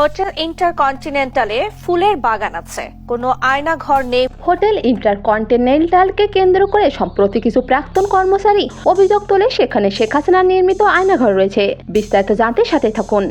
Hotel ইন্টারকন্টিনেন্টালে ফুলের বাগান আছে। কোনো আয়না ঘর নেই। হোটেল ইন্টারকন্টিনেন্টালকে কেন্দ্র করে সম্প্রতি কিছু প্রাক্তন কর্মচারী অভিযোগ তোলে সেখানে শেখ হাসিনার নির্মিত আয়নাঘর রয়েছে। বিস্তারিত জানতে সাথে থাকুন।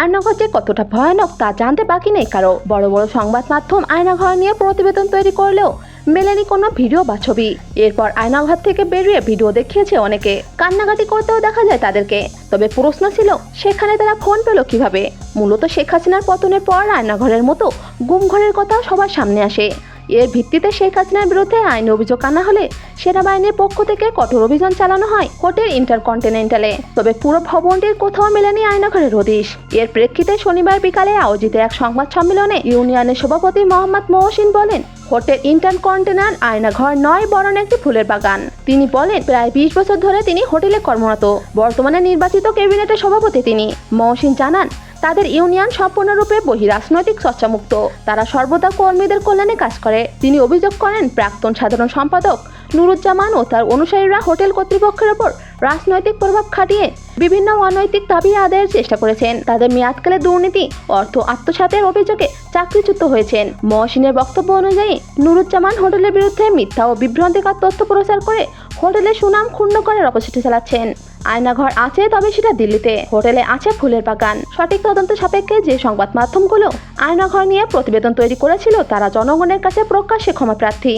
আয়নাঘর যে কতটা ভয়ানক তা জানতে বাকি নেই কারও। বড় বড় সংবাদ মাধ্যম আয়নাঘর নিয়ে প্রতিবেদন তৈরি করলেও মেলেনি কোনো ভিডিও বা ছবি। এরপর আয়নাঘর থেকে বেরিয়ে ভিডিও দেখিয়েছে অনেকে। কান্নাকাটি করতেও দেখা যায় তাদেরকে। তবে প্রশ্ন ছিল, সেখানে তারা ফোন পেল কীভাবে? মূলত শেখ হাসিনার পতনের পর আয়নাঘরের মতো গুমঘরের কথা সবার সামনে আসে। এর ভিত্তিতে শেখ হাসিনার বিরুদ্ধে আইন অভিযোগ আনা হলে সেনাবাহিনীর পক্ষ থেকে কঠোর অভিযান চালানো হয় হোটেল ইন্টারকন্টিনেন্টালে। তবে পুরো ভবনটির কোথাও মেলেনি আয়নাঘরের হদিশ। এর প্রেক্ষিতে শনিবার বিকালে আয়োজিত এক সংবাদ সম্মেলনে ইউনিয়নের সভাপতি মোহাম্মদ মহসিন বলেন, হোটেল ইন্টারকন্টিনার আয়নাঘর নয়, বরং একটি ফুলের বাগান। তিনি বলেন, প্রায় বিশ বছর ধরে তিনি হোটেলে কর্মরত। বর্তমানে নির্বাচিত ক্যাবিনেটের সভাপতি তিনি। মহসিন জানান তাদের ইউনিয়ন সম্পূর্ণরূপে বহি রাজনৈতিক চর্চামুক্ত। তারা সর্বদা কর্মীদের কল্যাণে কাজ করে। তিনি অভিযোগ করেন, প্রাক্তন সাধারণ সম্পাদক নুরুজ্জামান ও তার অনুসারীরা হোটেল কর্তৃপক্ষের ওপর রাজনৈতিক প্রভাব খাটিয়ে বিভিন্ন অনৈতিক দাবি আদায়ের চেষ্টা করেছেন। তাদের মেয়াদকালে দুর্নীতি, অর্থ আত্মসাতের অভিযোগে চাকরিচ্যুত হয়েছেন। মহসিনের বক্তব্য অনুযায়ী, নুরুজ্জামান হোটেলের বিরুদ্ধে মিথ্যা ও বিভ্রান্তিকর তথ্য প্রচার করে হোটেলের সুনাম ক্ষুণ্ণ করার অপচেষ্টা চালাচ্ছেন। আয়নাঘর আছে, তবে সেটা দিল্লিতে। হোটেলে আছে ফুলের বাগান। সঠিক তদন্ত সাপেক্ষে যে সংবাদ মাধ্যমগুলো আয়নাঘর নিয়ে প্রতিবেদন তৈরি করেছিল, তারা জনগণের কাছে প্রকাশ্যে ক্ষমা প্রার্থী।